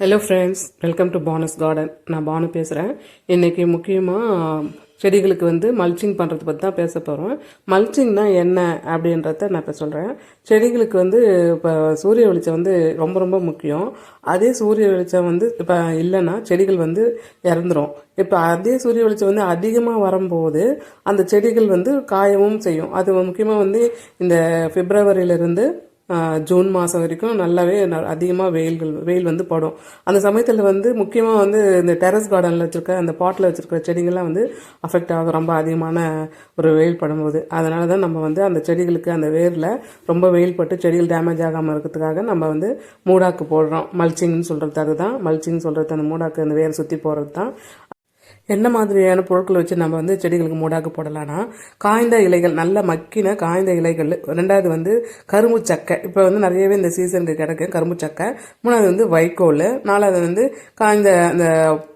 Hello friends welcome to Banu's garden நான் பானு பேசுகிறேன் இன்றைக்கி முக்கியமாக செடிகளுக்கு வந்து மல்ச்சிங் பண்ணுறது பற்றி தான் பேச போகிறோம் மல்ச்சிங்னா என்ன அப்படின்றத நான் இப்போ சொல்கிறேன் செடிகளுக்கு வந்து இப்போ சூரிய வெளிச்சம் வந்து ரொம்ப ரொம்ப முக்கியம். அதே சூரிய வெளிச்சம் வந்து இப்போ இல்லைன்னா செடிகள் வந்து இறந்துரும். இப்போ அதே சூரிய வெளிச்சம் வந்து அதிகமாக வரும்போது அந்த செடிகள் வந்து காயவும் செய்யும். அது முக்கியமாக வந்து இந்த பிப்ரவரியிலிருந்து ஜூன் மாதம் வரைக்கும் நல்லாவே அதிகமாக வெயில்கள் வெயில் வந்து படும். அந்த சமயத்தில் வந்து முக்கியமாக வந்து இந்த டெரஸ் கார்டனில் வச்சுருக்க அந்த பாட்டில் வச்சுருக்கிற செடிகள்லாம் வந்து அஃபெக்ட் ஆகும். ரொம்ப அதிகமான ஒரு வெயில் படும்போது. அதனால தான் நம்ம வந்து அந்த செடிகளுக்கு அந்த வேரில் ரொம்ப வெயில் பட்டு செடிகள் டேமேஜ் ஆகாமல் இருக்கிறதுக்காக நம்ம வந்து மூடாக்கு போடுறோம். மல்ச்சிங்னு சொல்கிறது அதுதான். மல்ச்சிங்னு சொல்கிறது அந்த மூடாக்கு அந்த வேர் சுற்றி போடுறது தான் என்ன மாதிரியான பொருட்கள் வச்சு நம்ம வந்து செடிகளுக்கு மூடாக்கு போடலாம்னா காய்ந்த இலைகள் நல்ல மக்கின காய்ந்த இலைகள் ரெண்டாவது வந்து கரும்பு சக்கை. இப்போ வந்து நிறையவே இந்த சீசனுக்கு கிடைக்கும் கரும்பு சக்கை. மூணாவது வந்து வைக்கோல். நாலாவது வந்து காய்ந்த அந்த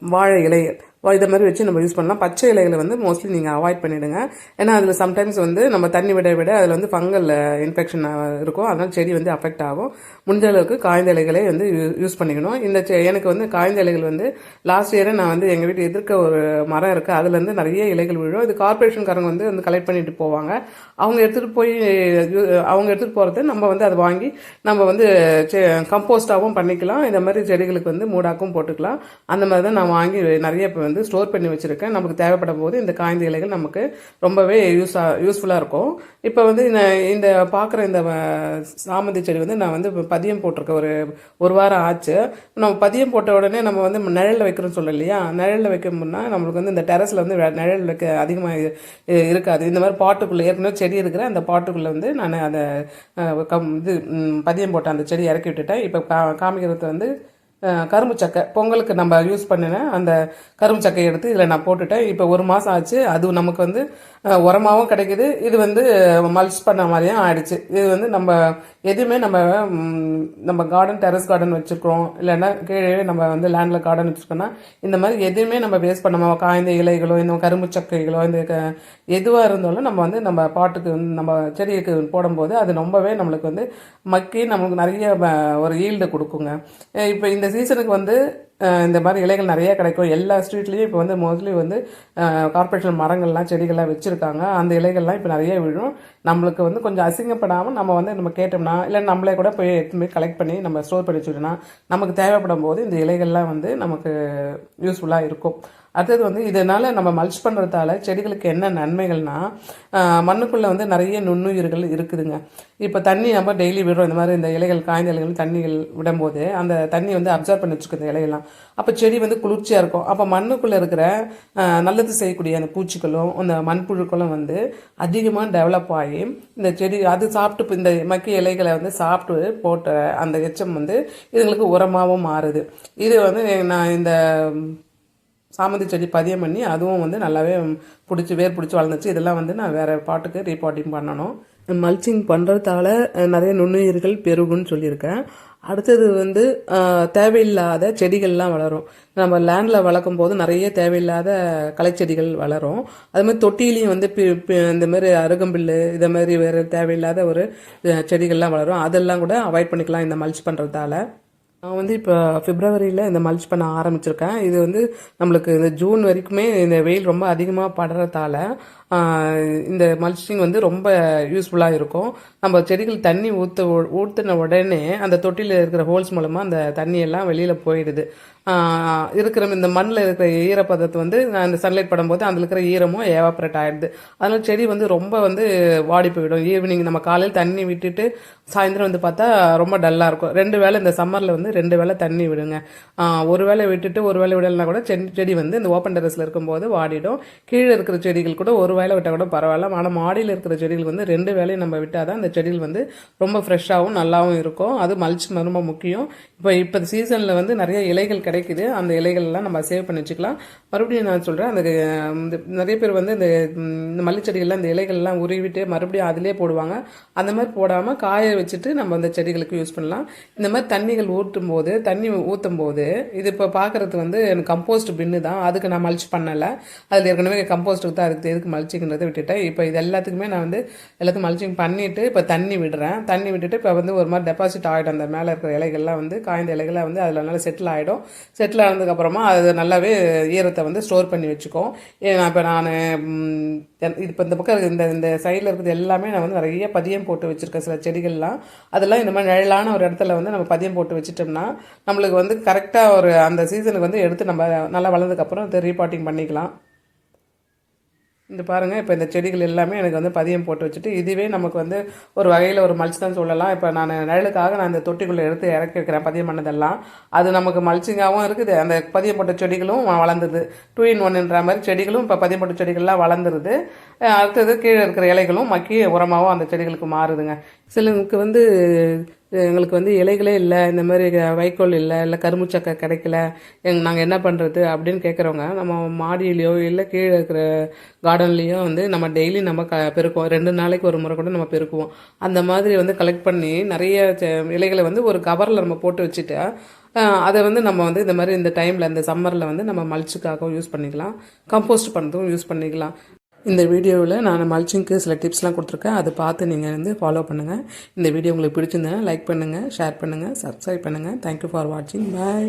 வாழை இலைகள் இதை மாதிரி வச்சு நம்ம யூஸ் பண்ணலாம். பச்சை இலைகளை வந்து மோஸ்ட்லி நீங்கள் அவாய்ட் பண்ணிவிடுங்க ஏன்னா அதில் சம்டைம்ஸ் வந்து நம்ம தண்ணி விட விட அதில் வந்து ஃபங்கல் இன்ஃபெக்ஷன் இருக்கும். அதனால் செடி வந்து அஃபெக்ட் ஆகும். முடிஞ்ச அளவுக்கு காய்ந்த இலைகளே வந்து யூஸ் பண்ணிக்கணும். இந்த செ- எனக்கு வந்து காய்ந்த இலைகள் வந்து லாஸ்ட் இயரே நான் வந்து எங்கள் வீட்டு எதிர்க்க ஒரு மரம் இருக்குது அதுலேருந்து நிறைய இலைகள் விழும். இது கார்பரேஷன்காரங்க வந்து வந்து கலெக்ட் பண்ணிட்டு போவாங்க. அவங்க எடுத்துகிட்டு போய் அவங்க எடுத்துகிட்டு போகிறது நம்ம வந்து அதை வாங்கி நம்ம வந்து கம்போஸ்டாகவும் பண்ணிக்கலாம். இந்த மாதிரி செடிகளுக்கு வந்து மூடாக்கும் போட்டுக்கலாம். அந்த மாதிரி தான் நான் வாங்கி நிறைய இப்போ வந்து ஸ்டோர் பண்ணி வச்சுருக்கேன். நமக்கு தேவைப்படும் போது இந்த காய்ந்த இலைகள் நமக்கு ரொம்பவே யூஸ் யூஸ்ஃபுல்லாக இருக்கும். இப்போ வந்து நான் இந்த பார்க்குற இந்த சாமந்தி செடி வந்து நான் வந்து பதியம் போட்டிருக்கேன். ஒரு ஒரு வாரம் ஆச்சு. நம்ம பதியம் போட்ட உடனே நம்ம வந்து நிழலில் வைக்கிறோம்னு சொல்ல இல்லையா? நிழலில் வைக்கணும்னா நம்மளுக்கு வந்து இந்த டெரஸில் வந்து நிழல் வைக்க அதிகமாக இருக்காது. இந்த மாதிரி பாட்டுக்குள்ளே ஏற்கனவே செடி இருக்கிற அந்த பாட்டுக்குள்ளே வந்து நான் அதை கம் இது பதியம் போட்ட அந்த செடி இறக்கி விட்டுட்டேன். இப்போ கா காமிக்கிறது வந்து கரும்பு சக்கை. பொங்கலுக்கு நம்ம யூஸ் பண்ணின அந்த கரும்பு சக்கையை எடுத்து இதில் நான் போட்டுட்டேன். இப்போ ஒரு மாதம் ஆச்சு. அது நமக்கு வந்து உரமாகவும் கிடைக்கிது. இது வந்து மல்ச் பண்ண மாதிரியும் ஆயிடுச்சு. இது வந்து நம்ம எதுவுமே நம்ம நம்ம கார்டன் டெரஸ் கார்டன் வச்சுருக்கோம் இல்லைன்னா கீழே நம்ம வந்து லேண்டில் கார்டன் வச்சுருக்கோம்னா இந்த மாதிரி எதுவுமே நம்ம வேஸ்ட் பண்ணாமல் காய்ந்த இலைகளோ இந்த கரும்பு சக்கைகளோ இந்த க- எதுவாக இருந்தாலும் நம்ம வந்து நம்ம பாட்டுக்கு வந்து நம்ம செடிக்கு போடும்போது அது ரொம்பவே நம்மளுக்கு வந்து மக்கி நமக்கு நிறைய ஒரு ஈல்டு கொடுக்குங்க. இப்போ இந்த சீசனுக்கு வந்து இந்த மாதிரி இலைகள் நிறைய கிடைக்கும். எல்லா ஸ்ட்ரீட்லேயும் இப்போ வந்து மோஸ்ட்லி வந்து கார்பரேஷன் மரங்கள்லாம் செடிகள்லாம் வச்சுருக்காங்க. அந்த இலைகள்லாம் இப்போ நிறைய விழும். நம்மளுக்கு வந்து கொஞ்சம் அசிங்கப்படாமல் நம்ம வந்து நம்ம கேட்டோம்னா இல்லை நம்மளே கூட போய் எடுத்து கலெக்ட் பண்ணி நம்ம ஸ்டோர் பண்ணி வச்சுட்டோம்னா நமக்கு தேவைப்படும் போது இந்த இலைகள்லாம் வந்து நமக்கு யூஸ்ஃபுல்லாக இருக்கும். அடுத்தது வந்து இதனால் நம்ம மல்ச் பண்ணுறதால செடிகளுக்கு என்ன நன்மைகள்னா மண்ணுக்குள்ளே வந்து நிறைய நுண்ணுயிர்கள் இருக்குதுங்க. இப்போ தண்ணி நம்ம டெய்லி விடுறோம். இந்த மாதிரி இந்த இலைகள் காய்ந்த இலைகள் தண்ணிகள் விடும்போது அந்த தண்ணி வந்து அப்சர்வ் பண்ணி வச்சுக்கும் இந்த இலையெல்லாம். அப்போ செடி வந்து குளிர்ச்சியாக இருக்கும். அப்போ மண்ணுக்குள்ளே இருக்கிற நல்லது செய்யக்கூடிய அந்த பூச்சிகளும் அந்த மண்புழுக்களும் வந்து அதிகமாக டெவலப் ஆகி இந்த செடி அது சாப்பிட்டு இந்த மக்கிய இலைகளை வந்து சாப்பிட்டு போட்ட அந்த எச்சம் வந்து இதுங்களுக்கு உரமாகவும் மாறுது. இது வந்து நான் இந்த சாமந்தி செடி பதியம் பண்ணி அதுவும் வந்து நல்லாவே பிடிச்சி வேர் பிடிச்சி வளர்ந்துச்சு. இதெல்லாம் வந்து நான் வேறு பாட்டுக்கு ரீபாட்டிங் பண்ணணும். மல்ச்சிங் பண்ணுறதால நிறைய நுண்ணுயிர்கள் பெருகுன்னு சொல்லியிருக்கேன். அடுத்தது வந்து தேவையில்லாத செடிகள்லாம் வளரும். நம்ம லேண்டில் வளர்க்கும் போது நிறைய தேவையில்லாத களைச்செடிகள் வளரும். அது மாதிரி தொட்டிலையும் வந்து பி- இந்த மாதிரி அருகம்பில்லு இதை மாதிரி வேறு தேவையில்லாத ஒரு செடிகள்லாம் வளரும். அதெல்லாம் கூட அவாய்ட் பண்ணிக்கலாம் இந்த மல்ச் பண்ணுறதால நான் வந்து இப்போ பிப்ரவரியில் இந்த மல்ச் பண்ண ஆரம்பிச்சிருக்கேன். இது வந்து நம்மளுக்கு இந்த ஜூன் வரைக்குமே இந்த வெயில் ரொம்ப அதிகமாக படுறதால இந்த மல்ச்சிங் வந்து ரொம்ப யூஸ்ஃபுல்லாக இருக்கும். நம்ம செடிகள் தண்ணி ஊற்ற ஊற்றின உடனே அந்த தொட்டியில் இருக்கிற ஹோல்ஸ் மூலமாக அந்த தண்ணியெல்லாம் வெளியில் போயிடுது. இருக்கிற இந்த மண்ணில் இருக்கிற ஈரப்பதத்தை வந்து நான் இந்த சன்லைட் படும்போது அதில் இருக்கிற ஈரமும் ஏவாப்ரேட் ஆகிடுது அதனால் செடி வந்து ரொம்ப வந்து வாடி போயிடும். ஈவினிங் நம்ம காலையில் தண்ணி விட்டுட்டு சாயந்தரம் வந்து பார்த்தா ரொம்ப டல்லாக இருக்கும். ரெண்டு வேளை இந்த சம்மரில் வந்து ரெண்டு வேளை தண்ணி விடுங்க. ஒரு வேளை விட்டுட்டு ஒரு வேளை விடலைனா கூட செடி செடி வந்து இந்த ஓப்பன் டெரஸில் இருக்கும்போது வாடிடும். கீழே இருக்கிற செடிகள் கூட ஒரு வேளை விட்டால் கூட பரவாயில்ல. ஆனால் மாடியில் இருக்கிற செடிகள் வந்து ரெண்டு வேளையும் நம்ம விட்டால் தான் அந்த செடிகள் வந்து ரொம்ப ஃப்ரெஷ்ஷாகவும் நல்லாவும் இருக்கும். அது மல்ச் ரொம்ப முக்கியம். இப்போ இப்போ சீசனில் வந்து நிறைய இலைகள் கிடைக்குது. அந்த இலைகள்லாம் நம்ம சேவ் பண்ணி வச்சுக்கலாம். மறுபடியும் நான் சொல்கிறேன் அந்த இந்த நிறைய பேர் வந்து இந்த இந்த மல்லிச்செடிகள்லாம் இந்த இலைகள்லாம் உருவிட்டு மறுபடியும் அதிலே போடுவாங்க. அந்த மாதிரி போடாமல் காய வச்சுட்டு நம்ம அந்த செடிகளுக்கு யூஸ் பண்ணலாம். இந்த மாதிரி தண்ணிகள் ஊற்று ஊற்றும் போது தண்ணி ஊற்றும் போது இது இப்போ பார்க்கறதுக்கு வந்து எனக்கு கம்போஸ்ட் பின்னு தான். அதுக்கு நான் மல்ச் பண்ணலை. அதில் ஏற்கனவே கம்போஸ்ட்டுக்கு தான் அதுக்கு எதுக்கு மல்ச்சிங்கிறத விட்டுட்டேன். இப்போ இது எல்லாத்துக்குமே நான் வந்து எல்லாத்தையும் மல்ச்சிங் பண்ணிவிட்டு இப்போ தண்ணி விடுறேன். தண்ணி விட்டுட்டு இப்போ வந்து ஒரு மாதிரி டெபாசிட் ஆகிடும் அந்த மேலே இருக்கிற இலைகள்லாம் வந்து காய்ந்த இலைகள்லாம் வந்து அதில் நல்லா செட்டில் ஆகிடும் செட்டில் ஆனதுக்கப்புறமா அது நல்லாவே ஈரத்தை வந்து ஸ்டோர் பண்ணி வச்சுக்கும். ஏன்னா இப்போ நான் இப்போ இந்த பக்கம் இந்த இந்த சைடில் இருக்கிறது எல்லாமே நான் வந்து நிறைய பதியம் போட்டு வச்சுருக்கேன். சில செடிகள்லாம். அதெல்லாம் இந்த மாதிரி நிழலான ஒரு இடத்துல வந்து நம்ம பதியம் போட்டு வச்சுட்டோம்னா நம்மளுக்கு வந்து கரெக்டாக ஒரு அந்த சீசனுக்கு வந்து எடுத்து நம்ம நல்லா வளர்ந்ததுக்கப்புறம் அதை ரீபாட்டிங் பண்ணிக்கலாம். இந்த பாருங்கள் இப்போ இந்த செடிகள் எல்லாமே எனக்கு வந்து பதியம் போட்டு வச்சுட்டு இதுவே நமக்கு வந்து ஒரு வகையில் ஒரு மல்ச் தான் சொல்லலாம். இப்போ நான் நிழலுக்காக நான் இந்த தொட்டிக்குள்ளே எடுத்து இறக்கி வைக்கிறேன் பதியம் பண்ணதெல்லாம். அது நமக்கு மல்ச்சிங்காகவும் இருக்குது. அந்த பதியம் போட்ட செடிகளும் வ- வளர்ந்துது. டூ இன் ஒன்ன்ற மாதிரி செடிகளும் இப்போ பதியம் போட்ட செடிகள்லாம் வளர்ந்துருது. அடுத்தது கீழே இருக்கிற இலைகளும் மக்கி உரமாகவும் அந்த செடிகளுக்கு மாறுதுங்க. சிலருக்கு வந்து எங்களுக்கு வந்து இலைகளே இல்லை இந்த மாதிரி வைக்கோல் இல்லை இல்லை கரும்பு சக்கை கிடைக்கல எங் நாங்கள் என்ன பண்ணுறது அப்படின்னு கேட்குறவங்க நம்ம மாடியிலையோ இல்லை கீழே இருக்கிற கார்டன்லேயோ வந்து நம்ம டெய்லி நம்ம க பெருக்குவோம். ரெண்டு நாளைக்கு ஒரு முறை கூட நம்ம பெருக்குவோம். அந்த மாதிரி வந்து கலெக்ட் பண்ணி நிறைய இலைகளை வந்து ஒரு கவரில் நம்ம போட்டு வச்சுட்டு அதை வந்து நம்ம வந்து இந்த மாதிரி இந்த டைமில் இந்த சம்மரில் வந்து நம்ம மல்ச்சுக்காகவும் யூஸ் பண்ணிக்கலாம் கம்போஸ்ட் பண்ணுறதும் யூஸ் பண்ணிக்கலாம். இந்த வீடியோவில் நான் மல்ச்சிங்க்கு சில டிப்ஸ்லாம் கொடுத்துருக்கேன். அதை பார்த்து நீங்கள் வந்து ஃபாலோ பண்ணுங்கள் இந்த வீடியோ உங்களுக்கு பிடிச்சிருந்தா லைக் பண்ணுங்கள் ஷேர் பண்ணுங்கள் சப்ஸ்கிரைப் பண்ணுங்கள் தேங்க்யூ ஃபார் வாட்சிங் பாய்